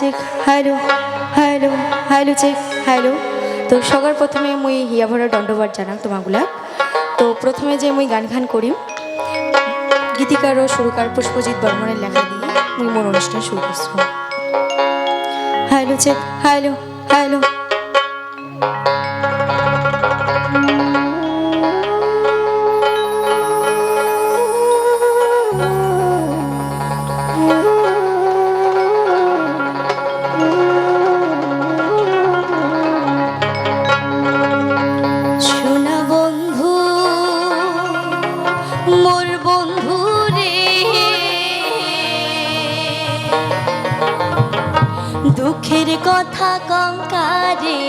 Check, hello hello hello check, hello. তো সবার প্রথমে মুই হিয়া ভরা দণ্ডবাদ জানাম তোমাগুলা। তো প্রথমে যে মুই গান খান করি গীতিকার ও সুরকার পুষ্পজিৎ বর্মনের লেখা দিয়ে মুই মোর অনুষ্ঠান শুরু করছি। Hello check, hello hello. মোর বন্ধু রে। দুঃখের কথা কঙ্কারে।